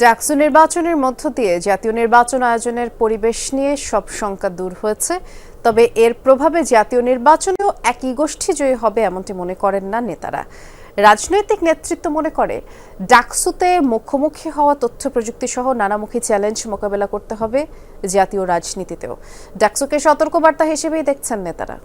ডাকসু নির্বাচনের মধ্য দিয়ে জাতীয় নির্বাচন আয়োজনের পরিবেশ নিয়ে সব শঙ্কা দূর হয়েছে। তবে এর প্রভাবে জাতীয় নির্বাচনেও একই গোষ্ঠী জয়ী হবে এমনটি মনে করেন না নেতারা। রাজনৈতিক নেতৃত্ব মনে করে, ডাকসুতে মুখোমুখি হওয়া তথ্য প্রযুক্তি সহ নানামুখী চ্যালেঞ্জ মোকাবেলা করতে হবে জাতীয় রাজনীতিতেও। ডাকসুকে সতর্কবার্তা হিসেবেই দেখছেন নেতারা।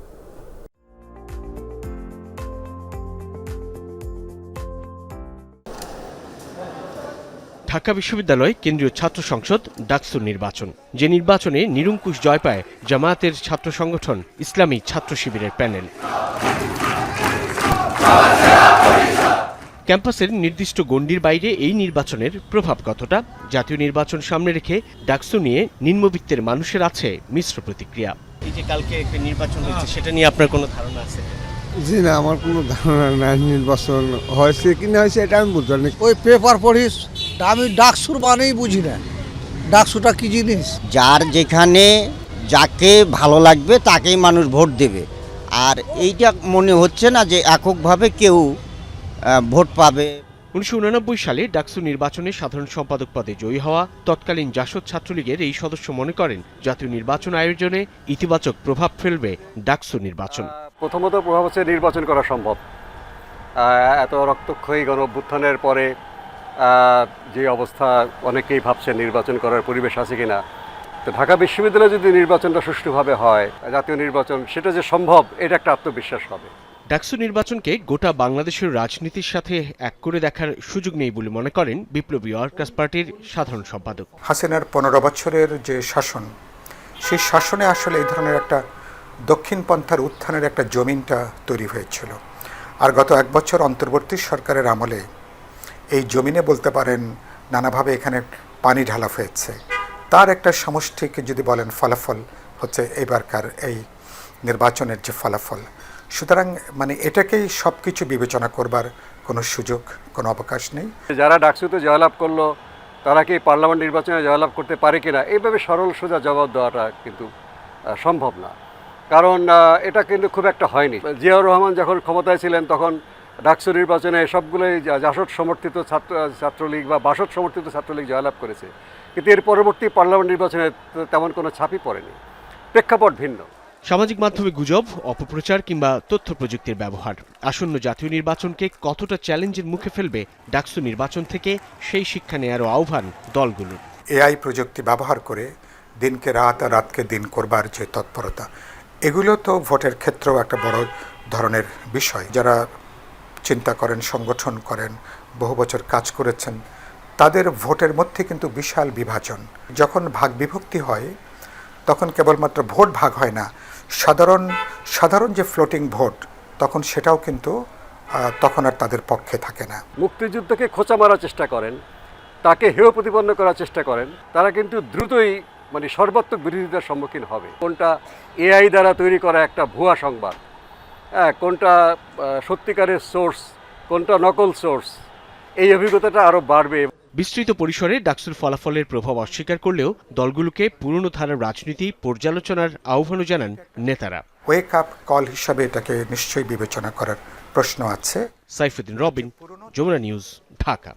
ঢাকা বিশ্ববিদ্যালয় কেন্দ্রীয় ছাত্র সংসদ ডাকসুর নির্বাচন। যে নির্বাচনে নিরঙ্কুশ জয় পায় জামায়াতের ছাত্র সংগঠন ইসলামী ছাত্র শিবিরের প্যানেল। ক্যাম্পাসের নির্দিষ্ট গণ্ডির বাইরে এই নির্বাচনের প্রভাব কতটা? জাতীয় নির্বাচন সামনে রেখে ডাকসু নিয়ে নিম্নবিত্তের মানুষের আছে মিশ্র প্রতিক্রিয়া। এই যে কালকে একটা নির্বাচন হচ্ছে সেটা নিয়ে আপনার কোনো ধারণা আছে? জি না আমার কোনো ধারণা নাই নির্বাচন হয়েছে কি না হয়েছে এটা আমি বুঝতে ওই পেপার পড়িস তা আমি ডাকসুর মানেই বুঝি না। ডাকসুটা কি জিনিস? যার যেখানে যাকে ভালো লাগবে তাকেই মানুষ ভোট দেবে। আর এইটা মনে হচ্ছে না যে এককভাবে কেউ ভোট পাবে। উনিশশো উনানব্বই সালে ডাকসু নির্বাচনে সাধারণ সম্পাদক পদে জয়ী হওয়া তৎকালীন জাসদ ছাত্রলীগের এই সদস্য মনে করেন জাতীয় নির্বাচন আয়োজনে ইতিবাচক প্রভাব ফেলবে ডাকসু নির্বাচন। প্রথমত প্রভাব হচ্ছে নির্বাচন করা সম্ভব। এত রক্তক্ষয়ী গণ অভ্যুত্থানের পরে যে অবস্থা অনেকেই ভাবছে নির্বাচন করার পরিবেশ আছে কিনা। তো ঢাকা বিশ্ববিদ্যালয়ে যদি নির্বাচনটা সুষ্ঠুভাবে হয় জাতীয় নির্বাচন সেটা যে সম্ভব এটা একটা আত্মবিশ্বাস হবে। ডাকসু নির্বাচনকে গোটা বাংলাদেশের রাজনীতির সাথে এক করে দেখার সুযোগ নেই বলে মনে করেন বিপ্লবী ওয়ার্কার্স পার্টির সাধারণ সম্পাদক। হাসিনার পনেরো বছরের যে শাসন সেই শাসনে আসলে এই ধরনের একটা দক্ষিণ পন্থার উত্থানের একটা জমিনটা তৈরি হয়েছিল। আর গত এক বছর অন্তর্বর্তী সরকারের আমলে এই জমিনে বলতে পারেন, নানাভাবে এখানে পানি ঢালা হয়েছে। তার একটা সমষ্টিক যদি বলেন ফলাফল হচ্ছে এবারকার এই নির্বাচনের যে ফলাফল। সুতরাং মানে এটাকেই সব কিছু বিবেচনা করবার কোনো সুযোগ, কোনো অবকাশ নেই। যারা ডাকসুতে জয়লাভ করল, তারা কি পার্লামেন্ট নির্বাচনে জয়লাভ করতে পারে কিনা, এইভাবে সরল সোজা জবাব দেওয়াটা কিন্তু সম্ভব না। কারণ এটা কিন্তু খুব একটা হয়নি। জিয়াউর রহমান যখন ক্ষমতায় ছিলেন, তখন ডাকসু নির্বাচনে সবগুলোই জাসদ সমর্থিত ছাত্র ছাত্রলীগ বা বাসদ সমর্থিত ছাত্রলীগ জয়লাভ করেছে। কিন্তু এর পরবর্তী পার্লামেন্ট নির্বাচনে তেমন কোনো ছাপই পড়েনি। প্রেক্ষাপট ভিন্ন। সামাজিক মাধ্যমে গুজব অপপ্রচার কিংবা তথ্য প্রযুক্তির ব্যবহার। আসন্ন জাতীয় নির্বাচনকে কতটা চ্যালেঞ্জের মুখে ফেলবে ডাকসু নির্বাচন থেকে সেই শিক্ষা নেয়ারও আহ্বান দলগুলোর এআই প্রযুক্তি ব্যবহার করে দিনকে রাত আর রাতকে দিন করবার যে তৎপরতা এগুলো তো ভোটের ক্ষেত্রেও একটা বড় ধরনের বিষয়। যারা চিন্তা করেন, সংগঠন করেন, বহু বছর কাজ করেছেন, তাদের ভোটের মধ্যে কিন্তু বিশাল বিভাজন। যখন ভাগ বিভক্তি হয়, তখন কেবলমাত্র ভোট ভাগ হয় না, সাধারণ সাধারণ যে ফ্লোটিং ভোট, তখন সেটাও কিন্তু তখন আর তাদের পক্ষে থাকে না। মুক্তিযুদ্ধকে খোঁচা মারার চেষ্টা করেন, তাকে হেয় প্রতিপন্ন করার চেষ্টা করেন, তারা কিন্তু দ্রুতই মানে সর্বাত্মক বিরোধিতার সম্মুখীন হবে। কোনটা এআই দ্বারা তৈরি করা একটা ভুয়া সংবাদ হ্যাঁ কোনটা সত্যিকারের সোর্স কোনটা নকল সোর্স এই অভিজ্ঞতাটা আরও বাড়বে। বিস্তৃত পরিসরে ডাকসুর ফলাফলের প্রভাব অস্বীকার করলেও দলগুলোকে পুরনো ধারার রাজনীতি পর্যালোচনার আহ্বানও জানান নেতারা। ওয়েক আপ কল হিসাবে এটাকে নিশ্চয়ই বিবেচনা করার প্রশ্ন আছে। সাইফুদ্দিন রবিন যমুনা নিউজ ঢাকা।